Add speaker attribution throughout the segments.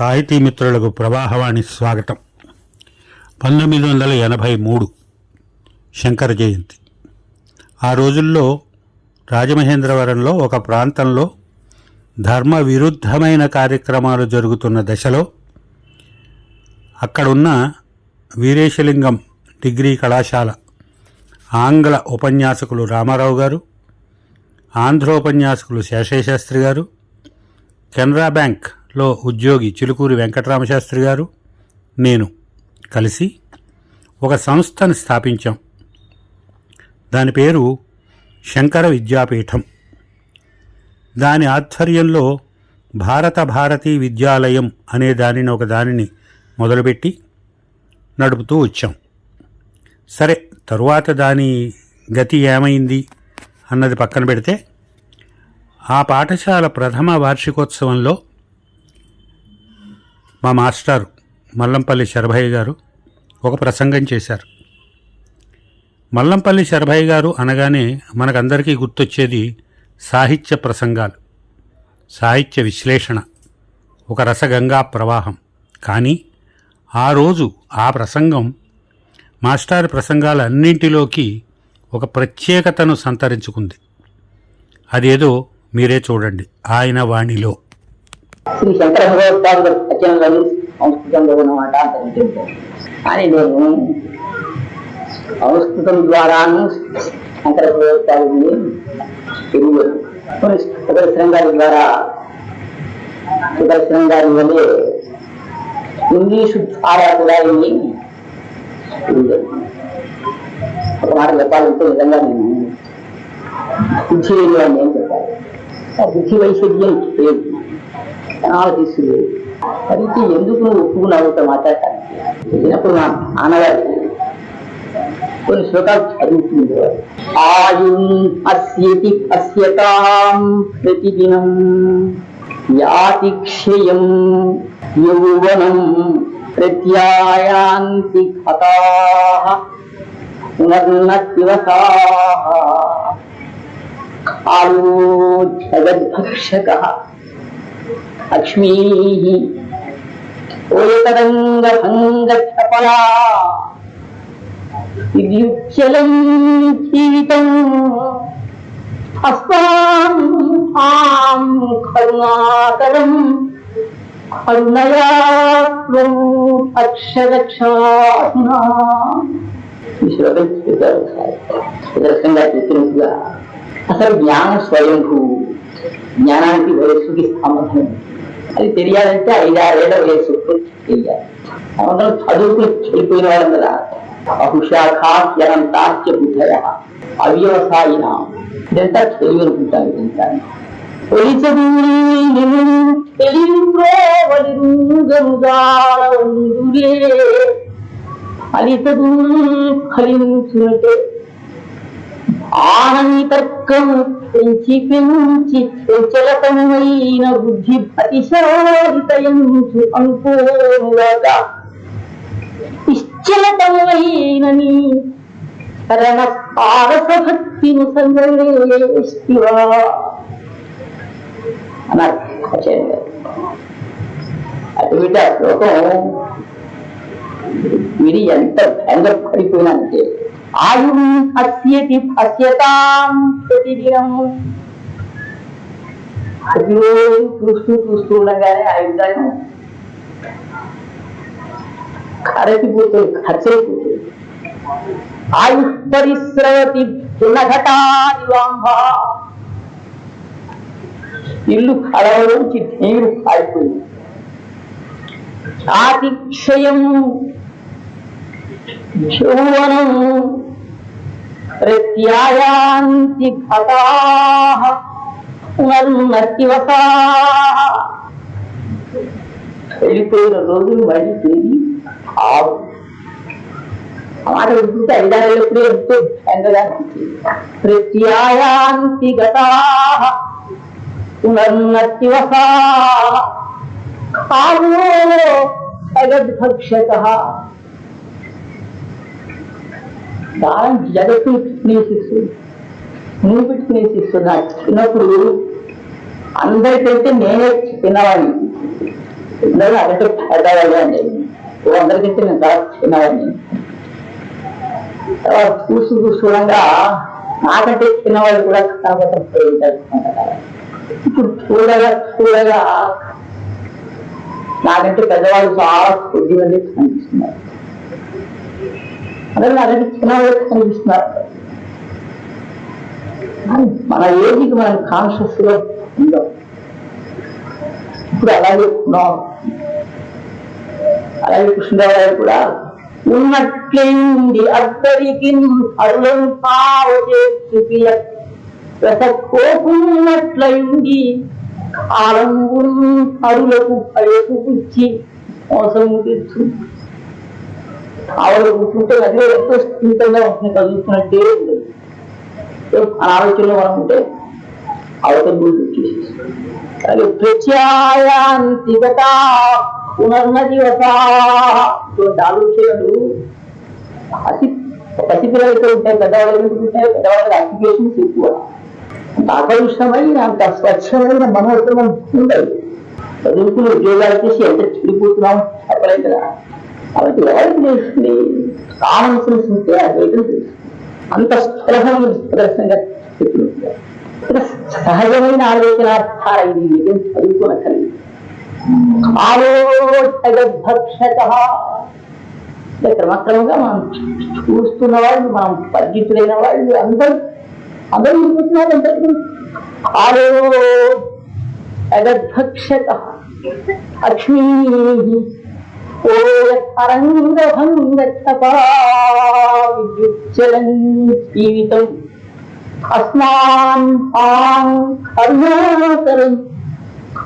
Speaker 1: సాహితీ మిత్రులకు ప్రవాహవాణి స్వాగతం. పంతొమ్మిది వందల ఎనభై మూడు శంకర జయంతి. ఆ రోజుల్లో రాజమహేంద్రవరంలో ఒక ప్రాంతంలో ధర్మ విరుద్ధమైన కార్యక్రమాలు జరుగుతున్న దశలో అక్కడున్న వీరేశలింగం డిగ్రీ కళాశాల ఆంగ్ల ఉపన్యాసకులు రామారావు గారు ఆంధ్రోపన్యాసకులు శేషశాస్త్రి గారు కెనరా బ్యాంక్ లో ఉద్యోగి చిలుకూరి వెంకటరామశాస్త్రి గారు నేను కలిసి ఒక సంస్థను స్థాపించాం. దాని పేరు శంకర విద్యాపీఠం. దాని ఆధ్వర్యంలో భారత భారతీ విద్యాలయం అనే దానిని ఒక దానిని మొదలుపెట్టి నడుపుతూ వచ్చాం. సరే తరువాత దాని గతి ఏమైంది అన్నది పక్కన పెడితే ఆ పాఠశాల ప్రథమ వార్షికోత్సవంలో మా మాస్టారు మల్లంపల్లి శరభయ్య గారు ఒక ప్రసంగం చేశారు. మల్లంపల్లి శరభయ్య గారు అనగానే మనకందరికీ గుర్తొచ్చేది సాహిత్య ప్రసంగాలు సాహిత్య విశ్లేషణ ఒక రసగంగా ప్రవాహం. కానీ ఆ రోజు ఆ ప్రసంగం మాస్టర్ ప్రసంగాలన్నింటిలోకి ఒక ప్రత్యేకతను సంతరించుకుంది. అదేదో మీరే చూడండి ఆయన వాణిలో.
Speaker 2: శ్రీ శంకర భగవత్పాదుల రచనలను సంస్కృతంలో ఉన్నమాట అంటారు కానీ నేను సంస్కృతం ద్వారాను శంకర భగవత్పాదుని తెలుగు సుదర్శనం గారి ద్వారా సుదర్శనం గారి వల్లే ఇంగ్లీషు ద్వారా కూడా ఇది తెలుగు ఒక మాట చెప్పాలంటే నిజంగా నేను బుద్ధి లేని వాడిని ఏం చెప్పాలి ఆ బుద్ధి వైశల్యం లేదు అనాలసిస్ లేదు అయితే ఎందుకు నువ్వు ఒప్పుకున్నావుతో మాట్లాడటానికి చిన్నప్పుడు మా నాన్నగారు కొన్ని శ్లోకాలు చదువుతుంది ఆయుం అస్యతి అస్యతాం ప్రతిదినం యాతి క్షయం యౌవనం ప్రత్యాయాంతి కథా పునర్నత్యవసాః కాలో జగద్భక్షక. లక్ష్మీ ఓయతరంగ విద్యుచ్చలం జీవితం అస్మాం ఆం కరుణాకరం. కరుణయా త్వం అక్షరక్షాత్మా. ఈ శ్లోకం చెప్పారు సుదర్శంగా చెప్పినట్టుగా అసలు జ్ఞాన స్వయంభూ. జ్ఞానానికి వయస్సుకి సంబంధం అది తెలియాలంటే ఐదారేళ్ల వయస్సు తెలియాలి అందరం చదువుకుని చెడిపోయిన వాళ్ళం కదా బహుశాఖాస్యంతాస్య బుద్ధయ అవ్యవసాయిన ఇదంతా తెలివి అనుకుంటాను ఇదంతా ఒలి చదువుని అది చదువు ఫలించుంటే ఆనంతర్కం పెంచి పెంచి చంచలతమైన బుద్ధి అతిశాలితయంచు అనుకోనుగాక నిశ్చలతమైన నీ కరణ పారస భక్తిని సంగేష్టివా అన్నారు ఆచార్య. అటువంటి ఆ శ్లోకం మీరు ఎంత భయంగా పడిపోయినంటే ఆయు అస్యతి అస్యతాం ప్రతిదినం ప్రతిరోజు చూస్తూ చూస్తూ ఉండగానే ఆయుధాన్ని ఖరచిపోతుంది ఖర్చైపోతుంది ఆయు పరిశ్రవతి పునఘటాదివాంభ ఇల్లు కలవలోంచి నీరు కాలిపోయింది యౌవనం ప్రత్యాయాంతి ఘటాః పునర్నత్యవసాః వెళ్ళిపోయిన రోజులు మళ్ళీ తిరిగి ఆవు ఆ మాట వింటుంటే ఐదారేళ్ళప్పుడే ఎంతో భయంగా ప్రత్యాయాంతి గతాః పునర్నత్యవసాః కాలో జగద్భక్షక దానం జగత్తు తినేసిస్తుంది నువ్వు పెట్టి తినేసిస్తున్నా చిన్నప్పుడు అందరికంటే నేనే చిన్నవాడిని. అందరూ అరటి పెద్దవాళ్ళు అందరికంటే నేను చాలా చిన్నవాడిని. తర్వాత చూసి చూస్తుండగా నాకంటే చిన్నవాళ్ళు కూడా కనబడతారు ఇప్పుడు చూడగా చూడగా నాకంటే పెద్దవాళ్ళు చాలా కొద్దిమంది కనిపిస్తున్నారు. అందరూ నాకంటే చిన్నవాళ్ళు కనిపిస్తున్నారు. మన ఏజ్కి మనం కాన్షియస్లో ఉందాం. ఇప్పుడు అలాగే ఉన్నాం. అలాగే కృష్ణదేవరాయలు కూడా ఉన్నట్లేంది అద్దరికి అరులను పావచే చూపిల కోపున్నట్లయింది కాలం అరులకు పడేకు ఇచ్చి మోసం తెచ్చు ఆవిడ కూర్చుంటే అదే ఎంతో స్థితంగా ఉంటుంది కదులుతున్నట్టే ఉంటుంది అనాలోచనలో మనం ఉంటే అవతల గురించి వచ్చేసి అలాగే ప్రత్యాయాంతిగత పునర్నదివత ఇటువంటి ఆలోచనలు అతి పసిపిల్లలతో ఉంటాయి పెద్దవాళ్ళకి ఉంటాయి పెద్దవాళ్ళకి అప్లికేషన్స్ ఎక్కువ అంత ఆకర్షణమైన అంత స్వచ్ఛమైన మనోరథం ఉంటాయి చదువుకుని ఉద్యోగాలు చేసి ఎంత చెడిపోతున్నాం చెప్పలేదు కదా కాబట్టి ఎవరికి తెలుస్తుంది కామన్ సెన్స్ ఉంటే అద్వైతం తెలుస్తుంది అంత సులభమైన ప్రదర్శనగా చెప్పినట్టుగా ఇక్కడ సహజమైన ఆలోచనార్థాల ఇది నిజం చదువుకోనక్కర్లేదు ఆలోచగద్భక్షత క్రమక్రమంగా మనం చూస్తున్న వాళ్ళు మనం పరిచితులైన వాళ్ళు అందరూ అందరూ చూస్తున్నారు అందరికీ ఆలో అగద్భక్షత లక్ష్మీ ఓ తరంగభంగతపా విద్యుచ్చలం జీవితం అస్మాన్ ఆం కరుణాకరం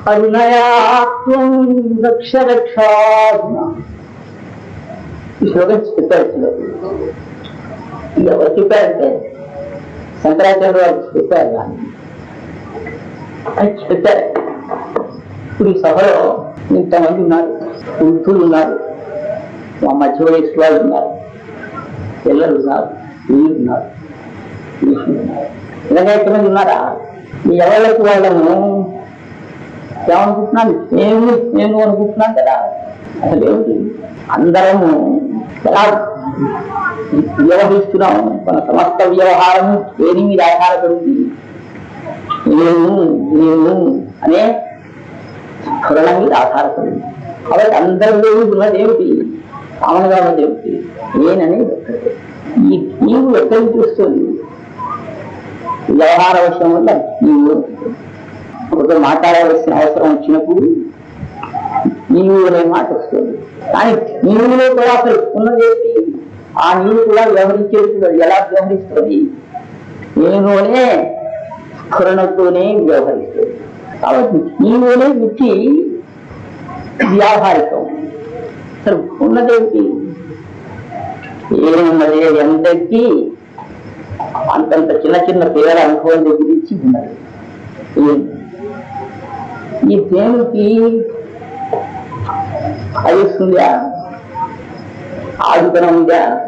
Speaker 2: కరుణయాత్వం రక్ష రక్షాత్మ ఈ శ్లోకం చెప్పారు శ్లోకం. ఇది ఎవరు చెప్పారంటే శంకరాచార్య వారు చెప్పారు దాన్ని అని చెప్పారు ఇప్పుడు ఈ సభలో ఇంతమంది ఉన్నారు వృద్ధులు ఉన్నారు మా మధ్య వయసు వాళ్ళు ఉన్నారు పిల్లలు ఉన్నారు వీళ్ళు ఉన్నారు ఇలాగే ఎంతమంది ఉన్నారా? ఈ ఎవరికి వాళ్ళను ఏమనుకుంటున్నాను నేను నేను అనుకుంటున్నాను కదా. అసలు ఏమిటి? అందరము ఎలా వ్యవహరిస్తున్నాం? మన సమస్త వ్యవహారం దేని మీద ఆధారపడింది? నేను నేను అనే స్ఫురణ మీద ఆధారపడింది కాబట్టి అందరిలో ఉన్నది ఏమిటి? కామన్గా ఉన్నది నేననేది ఒక్కటే. ఈ నీవు ఎక్కడికి చూస్తుంది వ్యవహార అవసరం వల్ల నీవు ఒకరితో మాట్లాడవలసిన అవసరం వచ్చినప్పుడు నీవు అనే మాట వస్తుంది. కానీ నీవులో కూడా అసలు ఉన్నది ఆ నీవు కూడా వ్యవహరించేస్తున్నది ఎలా వ్యవహరిస్తుంది? నేనునే స్ఫురణతోనే వ్యవహరిస్తుంది. కాబట్టి నీవులే వృత్తి వ్యావహారికం. అసలు ఉన్నదేమిటి? ఏమున్నది? ఎంతకి? అంతంత చిన్న చిన్న పేరు అనుభవం దగ్గర ఇచ్చి ఉన్నది. ఈ- ఈ దేవుడికి అయ్యిస్తుందా ఉందా?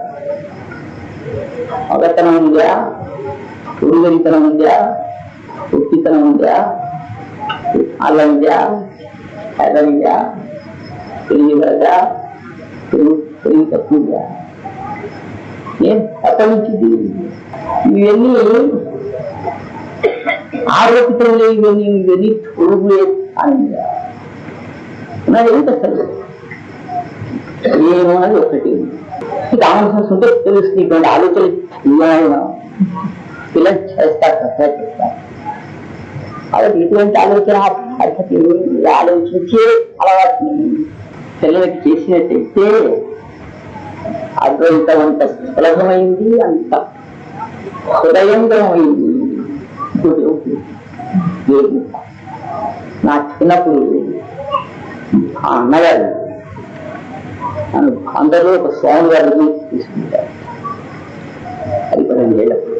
Speaker 2: మగతనం ఉందా? ఉడుగరితనం ఉందా? ఉత్తితనం ఉందా? అల్లం ఉందా ఎర్రం ఉందా పెరిగి వరదా పెరిగి తక్కువ ఉందా ఏం తప్పనించింది ఇవన్నీ ఆరోపితంలో ఇవన్నీ ఇవన్నీ పొరుగులే అని ఉన్నది ఏంటి అసలు ఏమన్నది ఒకటి కామన్ సెన్స్ ఉంటే తెలుస్తుంది ఇటువంటి ఆలోచనలు ఏమైనా పిల్లలు చేస్తారు తప్ప చేస్తారు కాబట్టి ఇటువంటి ఆలోచన పద్ధతి ఆలోచించే అలవాటు. పిల్లలకి చేసినట్టయితే అద్వైతం అంత సులభమైంది అంత హృదయంగమైంది. నా చిన్నప్పుడు ఆ అన్నగారు నన్ను అందరూ ఒక స్వామి గారిని తీసుకుంటారు. అది పదిహేను ఏళ్ళప్పుడు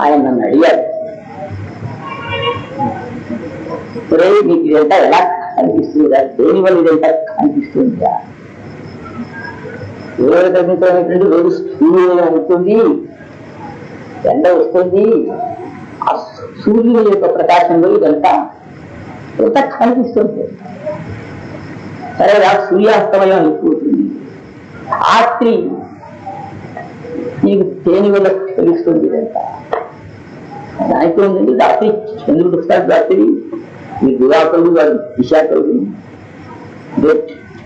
Speaker 2: ఆయన నన్ను అడిగారు ఒరే నీకు ఇదంతా ఎలా కనిపిస్తుందా దేని వల్ల ఇదంతా కనిపిస్తుందా ఏడు తగ్గుతున్నటువంటి రోజు సూర్యుడు ఉంటుంది ఎండ వస్తుంది. ఆ సూర్యుని యొక్క ప్రకాశంలో ఇదంతా ఎంత కనిపిస్తుంది? సరే సూర్యాస్తమయం అయిపోతుంది. రాత్రి నీకు తేని వల్ల తెలుస్తుంది ఇదంతా? దానికి ఉంది రాత్రి చంద్రుడు వస్తాడు రాత్రి. ఈ దివాకరుడు వాడు విశాఖరుడు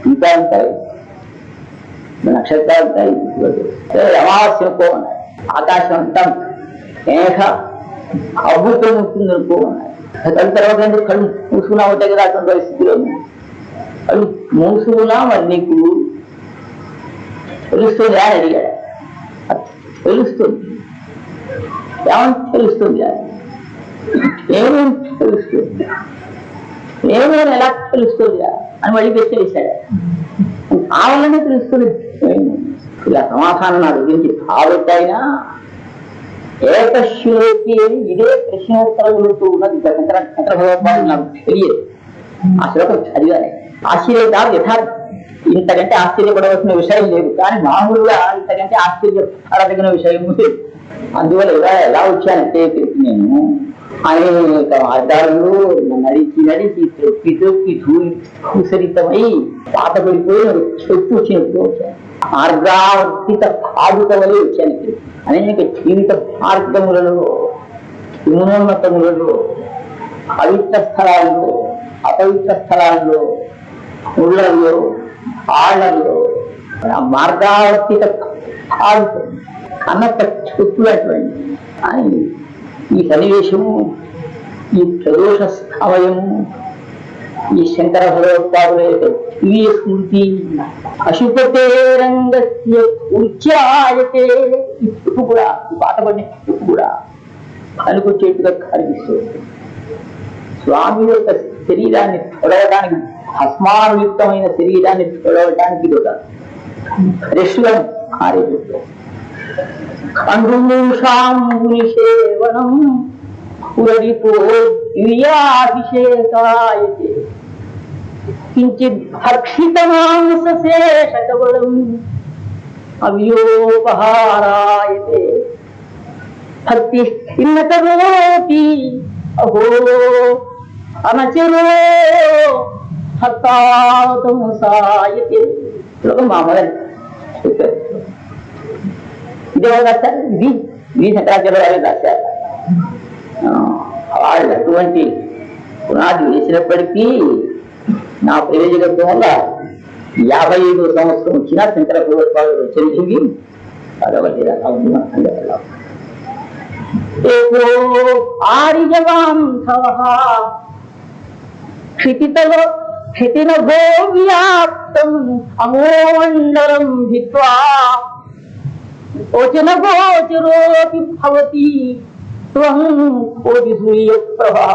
Speaker 2: ఇంకా ఉంటాయి నక్షత్రాలు ఉంటాయి అమావాస్య అనుకో అన్నాడు ఆకాశం అంతా మేఘ అద్భుతం ఉంటుంది అనుకో అన్నాడు దాని తర్వాత ఎందుకు కళ్ళు మూసుకున్నా ఉంటాయి కదా అటువంటి పరిస్థితిలో కళ్ళు మూసుకున్నా మరి నీకు తెలుస్తుంది అని అడిగాడు తెలుస్తుంది ఏమని తెలుస్తుంది అని ఏమేమి తెలుస్తుంది ఏమేమి ఎలా తెలుస్తుంది? అని మళ్ళీ పెట్టేశాడు కావాలనే తెలుస్తుంది. ఇలా సమాధానం నా గురించి కాబట్టయినా ఏకశ్లోకి ఇదే ప్రశ్నోత్తరములతో ఉన్నది. శంకర శంకర భగవత్పాదు నాకు తెలియదు. ఆ శ్లోకం చదివాను. ఆశ్చర్యత యథార్థ. ఇంతకంటే ఆశ్చర్యపడవలసిన విషయం లేదు. కానీ మామూలుగా ఇంతకంటే ఆశ్చర్యపడదగిన విషయం లేదు. అందువల్ల ఇలా ఎలా వచ్చానంటే నేను అనేక మార్గాలను నడిచి నడిచి తొక్కి తొక్కి భూసరితమై పాతపడిపోయి చెట్టు వచ్చినప్పుడు వచ్చాను మార్గావర్తిత పాదుక వలె వచ్చాను అనేక జీవిత మార్గములలో హిమోన్నతములలో పవిత్ర స్థలాల్లో అపవిత్ర స్థలాల్లో ముళ్ళల్లో ఆళ్ళలో మార్గావర్తిత పాదుక అన్నత చెట్టులటువంటి అని ఈ సన్నివేశము ఈ ప్రదోష సమయము ఈ శంకర భగవత్పాదుల యొక్క దివ్య స్మృతి అశుపతే రంగస్య ఉచ్చాయతే ఇప్పుడు కూడా పాట పడిన ఇప్పుడు కూడా పనికొచ్చేట్టుగా కనిపిస్తుంది స్వామి యొక్క శరీరాన్ని తొడవడానికి భస్మానుయుక్తమైన శరీరాన్ని తొడవడానికి ఇది ఒక அங்குஷாம் முனி சேவனம் உரடி போயாபிஷேகாயதே கிஞ்சித் भक्षितमांसशेषकवलम् अव्योपहारायते भक्तिः किं न करोति अहो अनचरो हतातमुसायते श्लोकं मामगन् చెప్పారు ఇది ఎవరు రాశారు ఇది ఇది శంకరాచార్య గారు రాశారు ఆ, వాళ్ళు అటువంటి పునాది వేసినప్పటికీ నా ప్రయోజకత్వం వల్ల యాభై ఐదు సంవత్సరం వచ్చినా శంకర ప్రభుత్వాలు చెల్లింది భగవద్గీత ఏకో ఆర్యవాంధవ క్షితితలో క్షితిన భో వ్యాప్తం అమోమండలం భిత్వా ఓచన గోచరోపి భవతి త్వం కోటి సూర్యప్రభా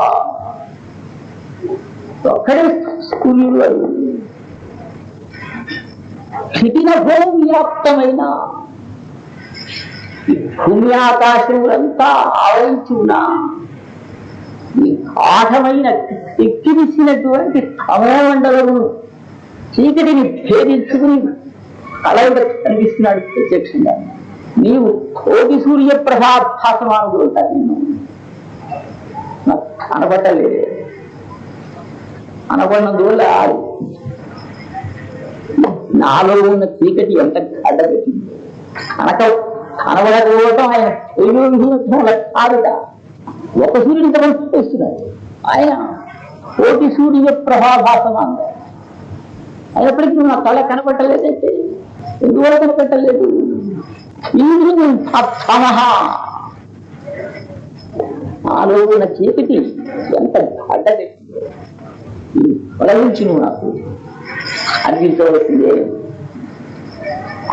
Speaker 2: ఒక్కడే స్కూల్లో క్షితిన భో భూమి ఆకాశములంతా ఆవరించి ఉన్నా ఈ గాఢమైన ఎక్కిరిసినటువంటి తమోమండలము చీకటిని భేదించుకుని కలయిక కనిపిస్తున్నాడు ప్రత్యక్షంగా. నీవు కోటి సూర్య ప్రభాభాసమానుడు ఉంటాను నేను నాకు కనబడలేదు కనబడినందువల్ల నాలో ఉన్న చీకటి ఎంత గడ్డపెట్టింది కనక కనబడకపోవటం ఆయన తెలియడం కాదుట ఒక సూర్యుడు ఇంతమంది చేస్తున్నాడు ఆయన కోటి సూర్య ప్రభాభాసమాన అయినప్పటికీ నా కళ కనపట్టలేదైతే ఎందువల్ల కనపట్టలేదు ఆలోచన చీకటి ఎంత గడ్డపెట్టిందో తొలగించి నువ్వు నాకు. అందించవలసిందే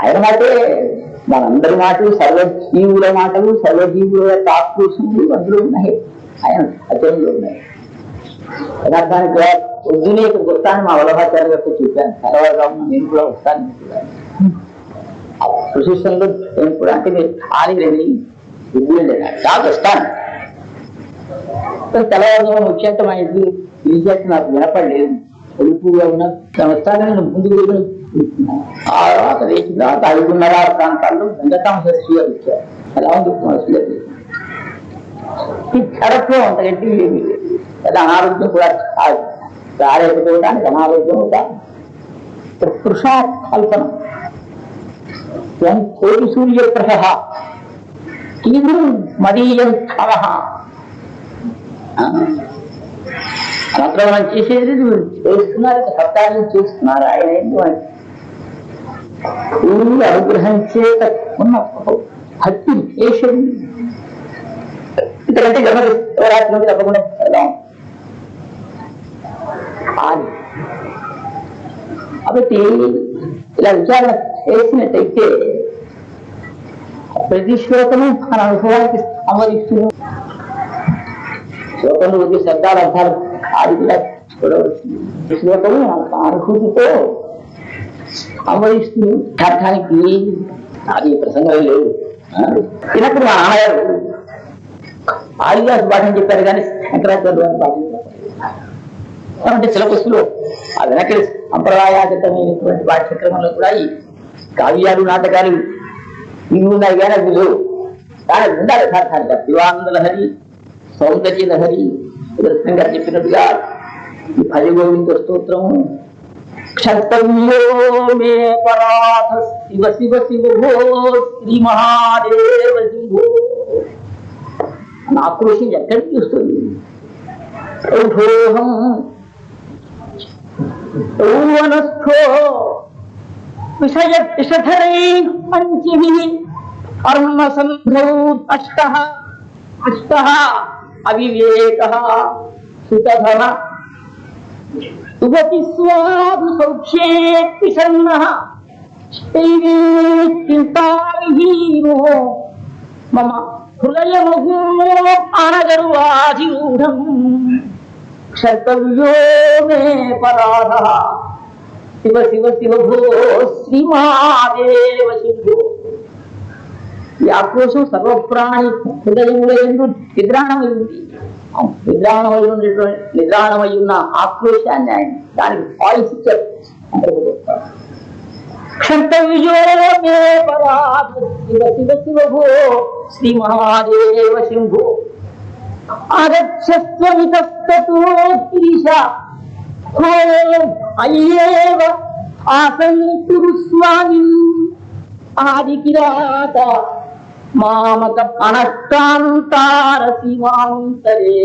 Speaker 2: ఆయన మాటే మనందరి మాటలు సర్వజీవుల మాటలు సర్వజీవుల యొక్క ఆక్రోషములు అందులో ఉన్నాయి. ఆయన అచనలో ఉన్నాయి. యథార్థానికి పొద్దునే ఇక్కడ వస్తాను మా వల్లభాచార్య గారితో చెప్పాను. తర్వాత నేను కూడా వస్తాను. సుశిష్టంలో నేను కూడా అంటే మీరు ఖాళీ వస్తాను తెల్లవారుజామున వచ్చేట మా ఇంటికి పిలిచేట్టు నాకు వినపడలేదు. పొదుపుగా ఉన్న వస్తానని నేను ముందుకు వెళ్ళి ఆ తర్వాత లేచిన తర్వాత ఐదున్నర ప్రాంతాల్లో గంగతామ శాస్త్రి గారు వచ్చారు. ఎలా ఉంది మనసులేదు ఈ జడత్వం అంతకంటే ఏమీ లేదు. అనారోగ్యం కూడా కాదు. అనారోగ్యం ఒక కృషా కల్పన త్వం కోటి సూర్యప్రభ కీదృం మదీయం క్షమ మాత్రం మనం చేసేది చేస్తున్నారు సత్కార్యం చేస్తున్నారు ఆయన ఏంటి మనకి అనుగ్రహం చేత ఉన్న భక్తి విశేషం. ఇక్కడంటే జన్మ శివరాత్రి తప్పకుండా అది కాబట్టి ఇలా విచారణ చేసినట్టయితే ప్రతి శ్లోకము మన అనుభవానికి సంబంధిస్తూ శ్లోకంలో వచ్చే శబ్దాల అర్థాలు అది కూడా చూడవలసింది ఈ శ్లోకము మన అనుభూతితో సంవదిస్తూ అర్థానికి అది ప్రసంగం లేదు ఆ? చిన్నప్పుడు మా నాన్నగారు ఆదివాసి పాఠం చెప్పారు కానీ శంకరాచార్య వారి పాఠం చెప్పారు అంటే సిలబస్లో ఆ వెనకటి సంప్రదాయాగతమైనటువంటి పాఠ్యక్రమంలో కూడా ఈ కావ్యాలు నాటకాలు ఇవి ఉన్నాయి కానీ అవి లేవు కానీ అవి ఉండాలి యథార్థానికి శివానంద లహరి సౌందర్య లహరి దర్శనం గారు చెప్పినట్టుగా ఈ భజ గోవింద స్తోత్రము క్షర్తవ్యో మే పరాధ శివ శివ శివ భో శ్రీ మహాదేవ శివో అని ఆక్రోషం ఎక్కడికి చూస్తుంది ఔఢోహం యౌవనస్థో విషయ విషధరై పంచమి కర్మ అష్ట అష్ట అవివేక సుతధన సుగతి స్వాదు సౌఖ్యే విషన్న చింతావిహీనో. మమ క్షతవ్యో మే పరాధ. శివ శివ శివ భో శ్రీమాదేవ శివో ఈ ఆక్రోశం సర్వప్రాణి హృదయముల ఎందు నిద్రాణమై ఉంది నిద్రాణమై ఉండేటువంటి నిద్రాణమై ఉన్న ఆక్రోశాన్ని ఆయన దానికి వాయిస్ ఇచ్చారు. అంతర్గతం. క్షంతవ్యో మే పరాధ. శివ శివ శివ భో శ్రీ మహాదేవ శింభో. ఆగచ్చస్వమితస్తతో గిరీశ హో అయ్యేవ స్వామి ఆదికిరాత మామక అనష్టాంతార శివాంతరే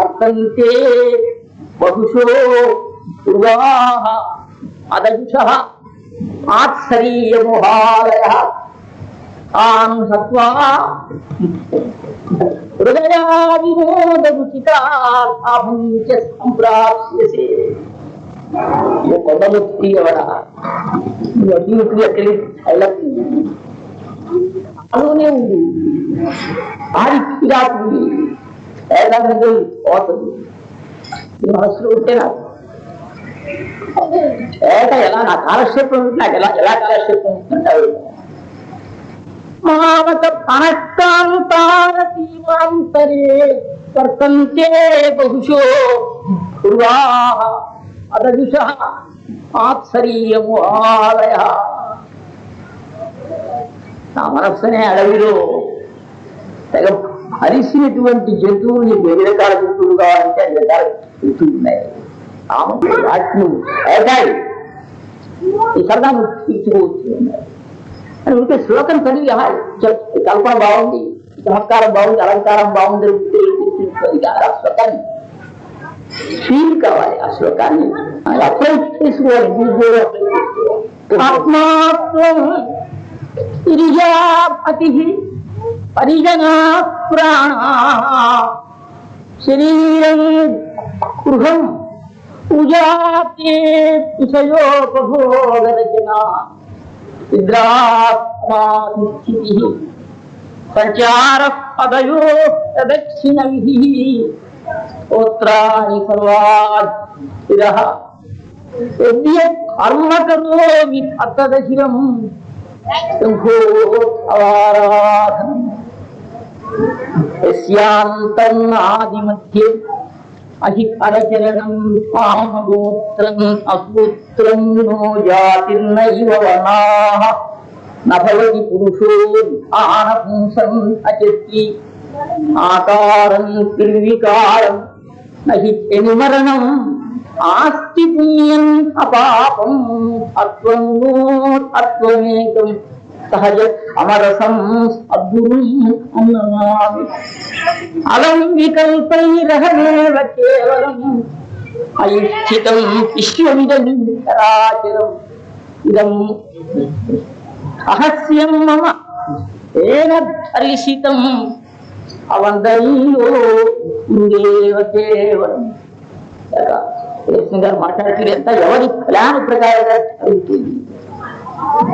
Speaker 2: అర్థంతే బహుశో ధ్రువాహ అదంశ ఆత్సరీయముహాలయ ఆం సత్వా హృదయాభిమోదరుచితాభ్యసే కొండముక్తి ఎవడా అభివృద్ధి అక్కడి అలానే ఉంది ఆడికి రాకుంది ఏడాది పోతుంది మనసులో ఉంటే నాకు ఏట ఎలా నా కాలక్షేపం నాకు ఎలా ఎలా కాలక్షేపం ఉంటుంటే మామక పనక్కాంతార వర్తంతే బహుశో పూర్వాః అదజుష ఆత్సరీయము ఆలయ నా అడవిలో తెగ హరిసినటువంటి జంతువులు నీకు ఎన్ని రకాల జంతువులు కావాలంటే అన్ని రకాల జంతువులు ఉన్నాయి ఆమె వాటిని ఏకాయి. ఈ సరదా తీర్చుకోవచ్చు. అని ఉంటే శ్లోకం చదివి కల్పన బాగుంది చమత్కారం బాగుంది అలంకారం బాగుంది అని శ్లోకాన్ని ఫీల్ కావాలి ఆ శ్లోకాన్ని. అప్లై చేసుకోవాలి గురువు అప్లై చేసుకోవాలి. ఆత్మాత్వం ఇరిజాపతి పరిజనా ప్రాణ శరీరం గృహం పూజాతే విషయోపభోగరచన నిద్రాత్మాధిస్థితి సంచార పదయో ప్రదక్షిణవిధి స్తోత్రాన్ని సర్వాధిర యద్య కర్మ కరోమి అతదఖిలం శంభోవారాధనం యస్యాంతన్నాదిమధ్యే అధికరచరణం పామగోత్రం అసూత్రం నో జాతిర్నైవ వర్ణాః నభవతి పురుషో ఆనపుంసం అచతి ఆకారం నిర్వికారం నహి మరణం ఆస్తి పుణ్యం అపాపం తత్వము అత్వమేకం సహజ అమరసం అద్భుతం అన్నమామి అలం వికల్పైరహమేవ కేవలం అయిష్ఠితం విశ్వమిదం చరాచరం. ఇదం రహస్యం మమ ఏన దర్శితం అవందనీయో ఇందేవ కేవలం. గారు మాట్లాడుతుంది ఎంత ఎవరి ప్లాన్ ప్రకారంగా జరుగుతుంది?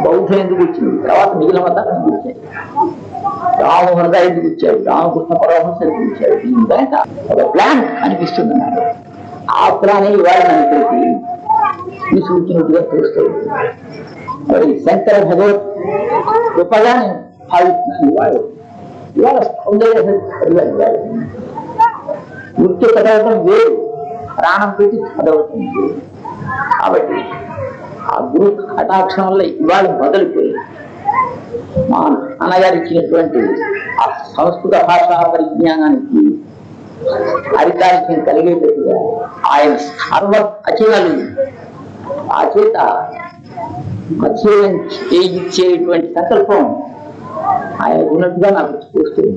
Speaker 2: బౌద్ధం ఎందుకు వచ్చింది తర్వాత మిగిలిన మతాలు ఎందుకు వచ్చాయి రామవర్ధ ఎందుకు వచ్చాడు రామకృష్ణ పరమహంస ఎందుకు వచ్చాడు దీని వెనక ఒక ప్లాన్ అనిపిస్తుంది నాకు. ఆ ప్లాన్ ఇవాళ మనకి ఈ సూచనట్టుగా తెలుస్తుంది. మరి శంకర భగవత్ కృపగా నేను భావిస్తున్నాను ఇవాళ. ఇవాళ సౌందర్య చదివాను నృత్య చదవటం వేరు. ప్రాణం పెట్టి చదవటం వేరు. కాబట్టి ఆ గురు కటాక్షం వల్ల ఇవాళ మొదలుపోయింది మా నాన్నగారు ఇచ్చినటువంటి ఆ సంస్కృత భాషా పరిజ్ఞానానికి హరితానికి కలిగేటట్టుగా ఆయన సర్వ అచనాలు ఆ చేత అధ్యయనం చేయించేటువంటి సంకల్పం ఆయన ఉన్నట్టుగా నాకు చూస్తుంది